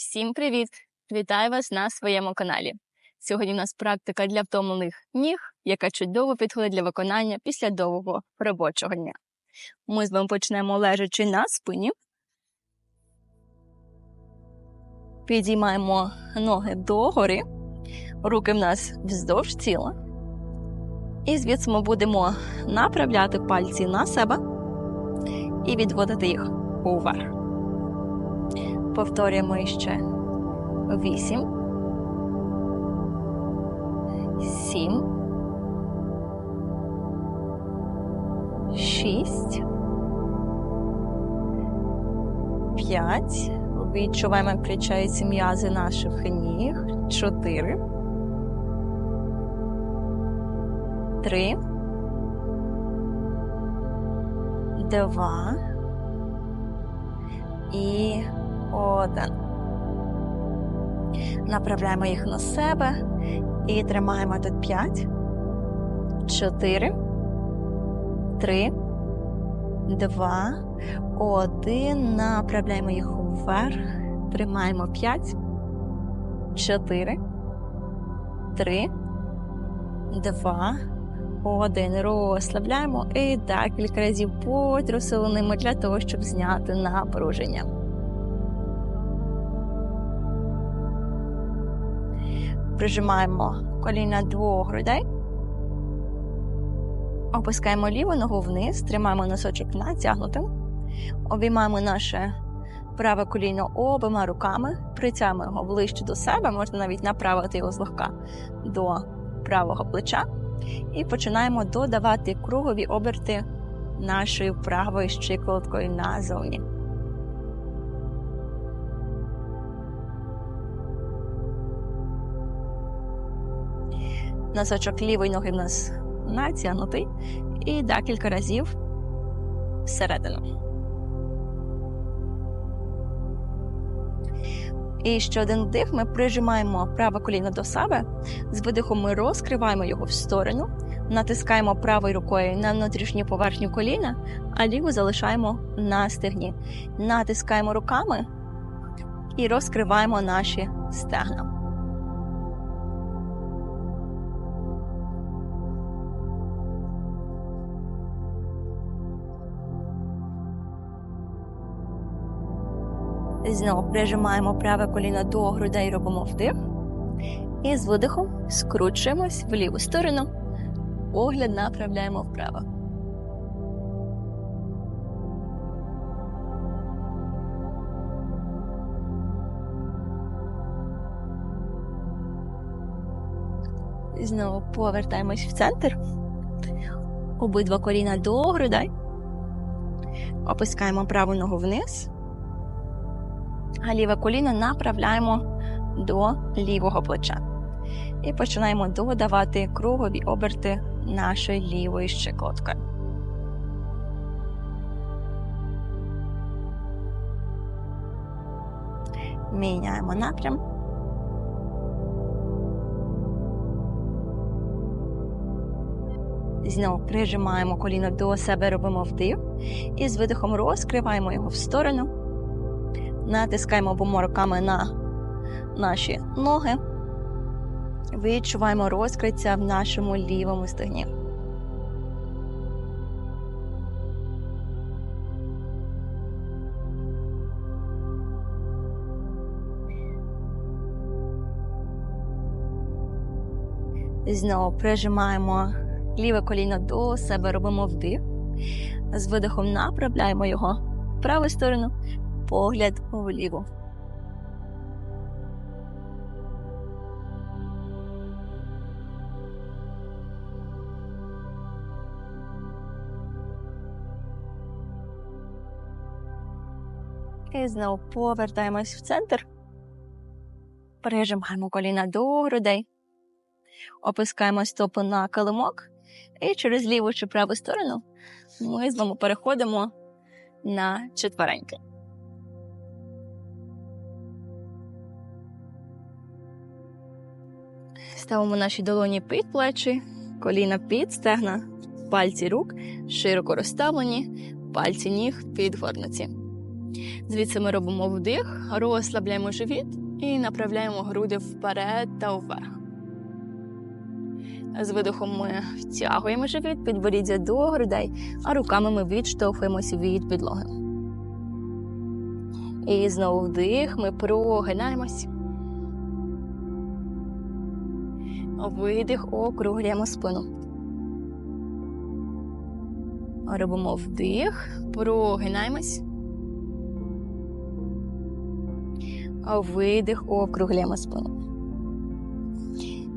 Всім привіт! Вітаю вас на своєму каналі. Сьогодні у нас практика для втомлених ніг, яка чудово підходить для виконання після довгого робочого дня. Ми з вами почнемо лежачи на спині. Підіймаємо ноги догори, руки в нас вздовж тіла. І звідси ми будемо направляти пальці на себе і відводити їх уверх. Повторюємо ще вісім, сім, шість, п'ять. Відчуваємо, як включаються м'язи наших ніг. Чотири. Три. Два. І один. Направляємо їх на себе і тримаємо тут 5, 4, 3, 2, 1. Направляємо їх вверх. Тримаємо 5, 4, 3, 2, 1. Розслабляємо і декілька разів потрусили для того, щоб зняти напруження. Прижимаємо коліна до грудей. Опускаємо ліву ногу вниз, тримаємо носочок натягнутим. Обіймаємо наше праве коліно обома руками, притягуємо його ближче до себе, можна навіть направити його злегка до правого плеча. І починаємо додавати кругові оберти нашою правою щиколоткою назовні. Носочок лівої ноги в нас натягнутий і декілька разів всередину. І ще один вдих ми прижимаємо праве коліно до себе. З видихом ми розкриваємо його в сторону, натискаємо правою рукою на внутрішню поверхню коліна, а ліву залишаємо на стегні. Натискаємо руками і розкриваємо наші стегна. Знову прижимаємо праве коліно до грудей, робимо вдих. І з видихом скручуємось в ліву сторону. Огляд направляємо вправо. Знову повертаємось в центр. Обидва коліна до грудей. Опускаємо праву ногу вниз а ліве коліно направляємо до лівого плеча. І починаємо додавати кругові оберти нашої лівої щекотки. Міняємо напрям. Знову прижимаємо коліно до себе, робимо вдих і з видихом розкриваємо його в сторону натискаємо обома руками на наші ноги, відчуваємо розкриття в нашому лівому стегні. Знову прижимаємо ліве коліно до себе, робимо вдих. З видихом направляємо його в праву сторону, погляд вліво. І знову повертаємось в центр, прижимаємо коліна до грудей, опускаємо стопи на килимок, і через ліву чи праву сторону ми з вами переходимо на четвереньки. Ставимо наші долоні під плечі, коліна під стегна, пальці рук широко розставлені, пальці ніг підгорнуті. Звідси ми робимо вдих, розслабляємо живіт і направляємо груди вперед та вверх. З видихом ми втягуємо живіт, підборіддя до грудей, а руками ми відштовхуємося від підлоги. І знову вдих, ми прогинаємось. Видих, округлюємо спину. Робимо вдих, прогинаємось. Видих, округлюємо спину.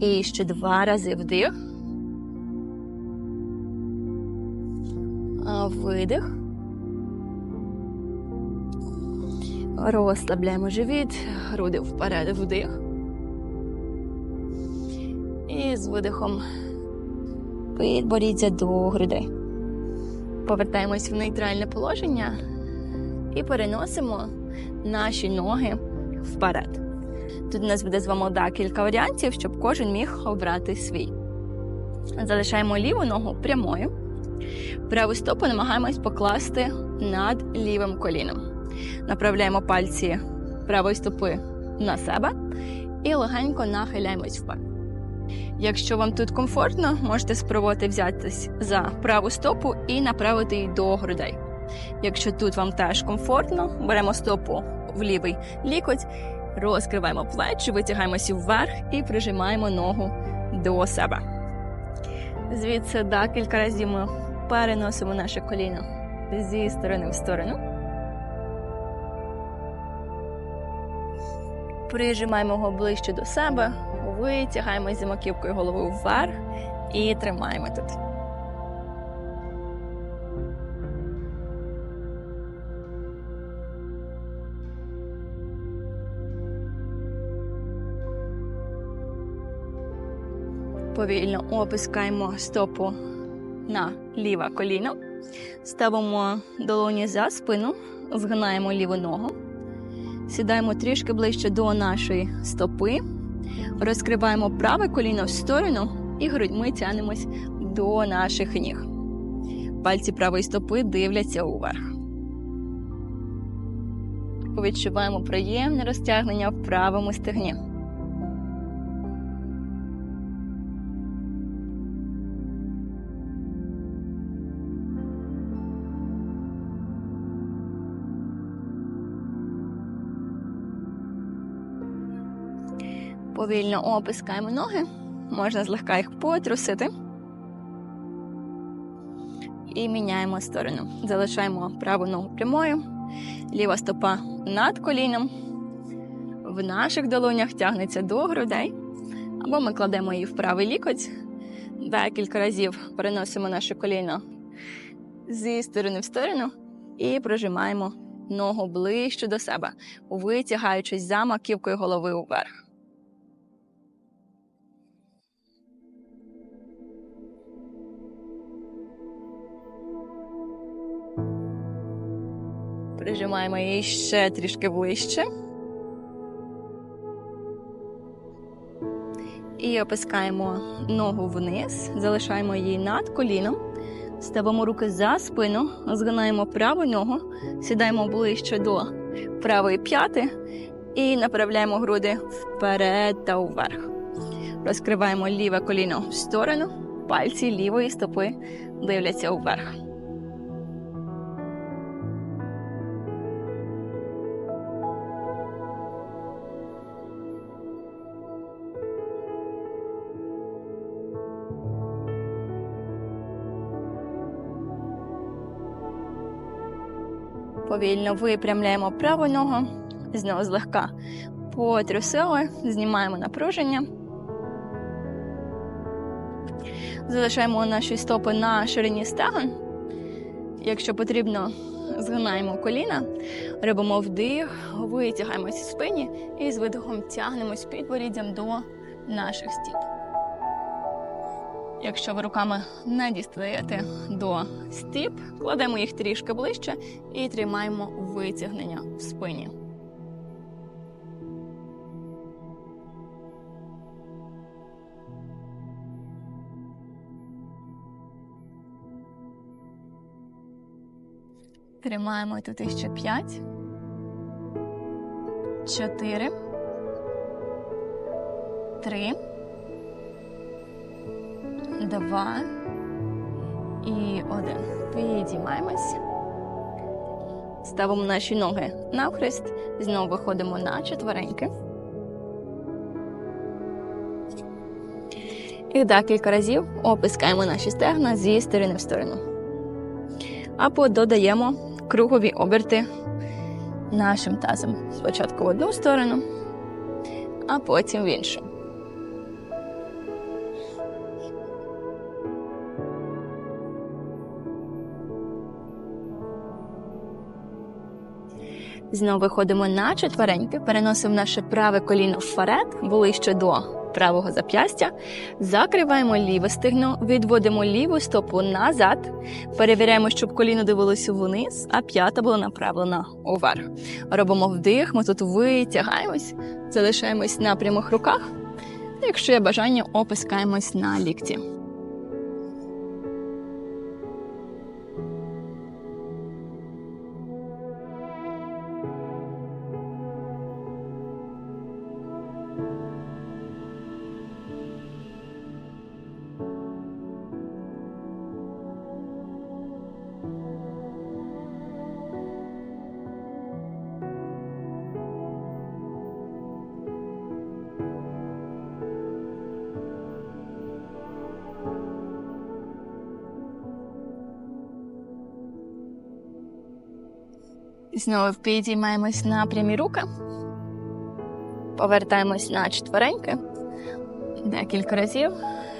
І ще два рази вдих. Видих. Розслабляємо живіт, груди вперед, вдих. З видихом підборіться до грудей. Повертаємось в нейтральне положення і переносимо наші ноги вперед. Тут у нас буде з вами декілька варіантів, щоб кожен міг обрати свій. Залишаємо ліву ногу прямою. Праву стопу намагаємось покласти над лівим коліном. Направляємо пальці правої стопи на себе і легенько нахиляємось вперед. Якщо вам тут комфортно, можете спробувати взятись за праву стопу і направити її до грудей. Якщо тут вам теж комфортно, беремо стопу в лівий лікоть, розкриваємо плечі, витягаємося вверх і прижимаємо ногу до себе. Звідси декілька разів ми переносимо наше коліно зі сторони в сторону. Прижимаємо його ближче до себе, витягаємо зі маківкою голови вверх і тримаємо тут. Повільно опускаємо стопу на ліве коліно, ставимо долоні за спину, згинаємо ліву ногу, сідаємо трішки ближче до нашої стопи, розкриваємо праве коліно в сторону і грудьми тянемось до наших ніг. Пальці правої стопи дивляться уверх. Відчуваємо приємне розтягнення в правому стегні. Повільно опускаємо ноги, можна злегка їх потрусити. І міняємо сторону. Залишаємо праву ногу прямою, ліва стопа над коліном. В наших долонях тягнеться до грудей. Або ми кладемо її в правий лікоть. Декілька разів переносимо наше коліно зі сторони в сторону і прижимаємо ногу ближче до себе, витягаючись за маківкою голови вверх. Прижимаємо її ще трішки ближче. І опускаємо ногу вниз, залишаємо її над коліном, ставимо руки за спину, згинаємо праву ногу, сідаємо ближче до правої п'яти і направляємо груди вперед та вверх. Розкриваємо ліве коліно в сторону, пальці лівої стопи дивляться вверх. Повільно випрямляємо праву ногу, знову злегка потрусили, знімаємо напруження. Залишаємо наші стопи на ширині стегон. Якщо потрібно, згинаємо коліна, робимо вдих, витягаємось в спині і з видихом тягнемось підборіддям до наших стіп. Якщо ви руками не дістаєте до стіп, кладемо їх трішки ближче і тримаємо витягнення в спині. Тримаємо тут ще 5, чотири, три, два і один. Підіймаємось. Ставимо наші ноги навхрест. Знову виходимо на четвереньки. І декілька разів опускаємо наші стегна зі сторони в сторону. Або додаємо кругові оберти нашим тазом. Спочатку в одну сторону, а потім в іншу. Знову виходимо на четвереньки, переносимо наше праве коліно вперед, ближче до правого зап'ястя, закриваємо ліве стегно, відводимо ліву стопу назад, перевіряємо, щоб коліно дивилося вниз, а п'ята була направлена уверх. Робимо вдих, ми тут витягаємось, залишаємось на прямих руках. Якщо є бажання, опускаємось на лікті. Знову підіймаємось на прямі руки. Повертаємось на четвереньки. Декілька разів.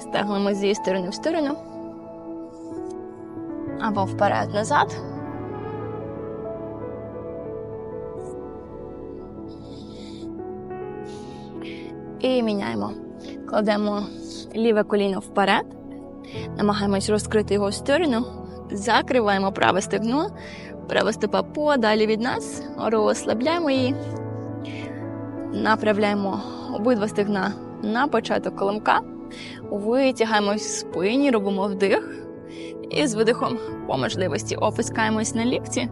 Стегнемо зі сторони в сторону. Або вперед-назад. І міняємо. Кладемо ліве коліно вперед. Намагаємось розкрити його в сторону. Закриваємо праве стегно. Права стопа подалі від нас. Розслабляємо її. Направляємо обидва стегна на початок коломка. Витягаємось в спині, робимо вдих. І з видихом по можливості опускаємось на лікті.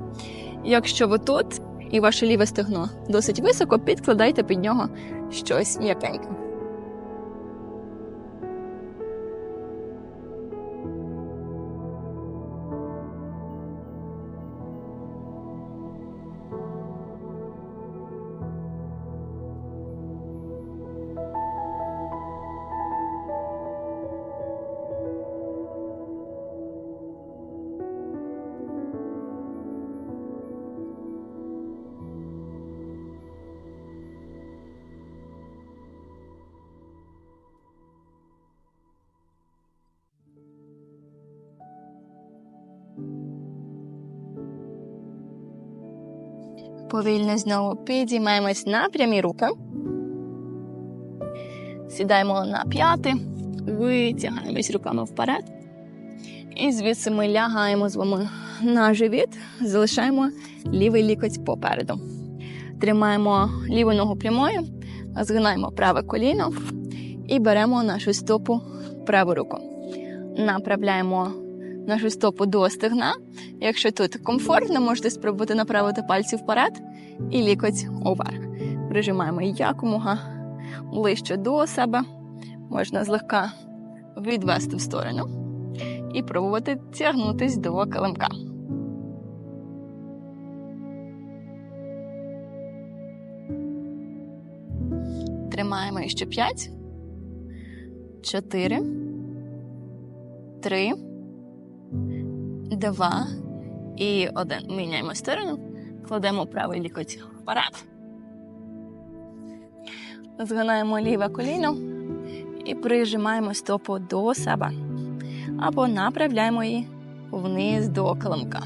Якщо ви тут і ваше ліве стегно досить високо, підкладайте під нього щось м'якеньке. Повільно знову підіймаємось на прямі руки. Сідаємо на п'яти, витягаємось руками вперед. І звідси ми лягаємо з вами на живіт, залишаємо лівий лікоть попереду. Тримаємо ліву ногу прямою, згинаємо праве коліно і беремо нашу стопу праву руку. Направляємо нашу стопу до стегна. Якщо тут комфортно, можете спробувати направити пальці вперед і лікоть уверх. Прижимаємо якомога ближче до себе. Можна злегка відвести в сторону і пробувати тягнутись до килимка. Тримаємо ще 5, 4, 3, 2 і 1. Міняємо сторону, кладемо правий лікоть вперед. Згинаємо ліве коліно і прижимаємо стопу до себе. Або направляємо її вниз до килимка.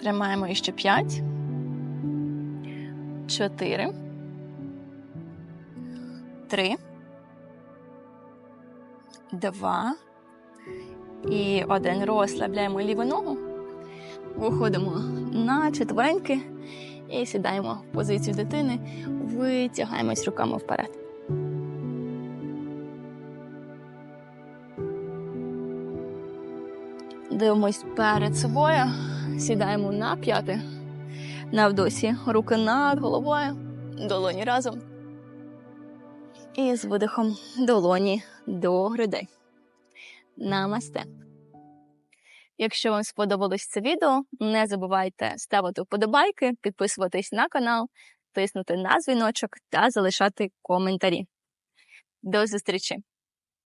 Тримаємо іще 5, 4, 3, 2 і 1. Розслабляємо ліву ногу. Виходимо на четвереньки і сідаємо в позицію дитини, витягаємось руками вперед. Дивимось перед собою, сідаємо на п'яти. На вдосі руки над головою, долоні разом. І з видихом долоні до грудей. Намасте. Якщо вам сподобалось це відео, не забувайте ставити вподобайки, підписуватись на канал, тиснути на дзвіночок та залишати коментарі. До зустрічі!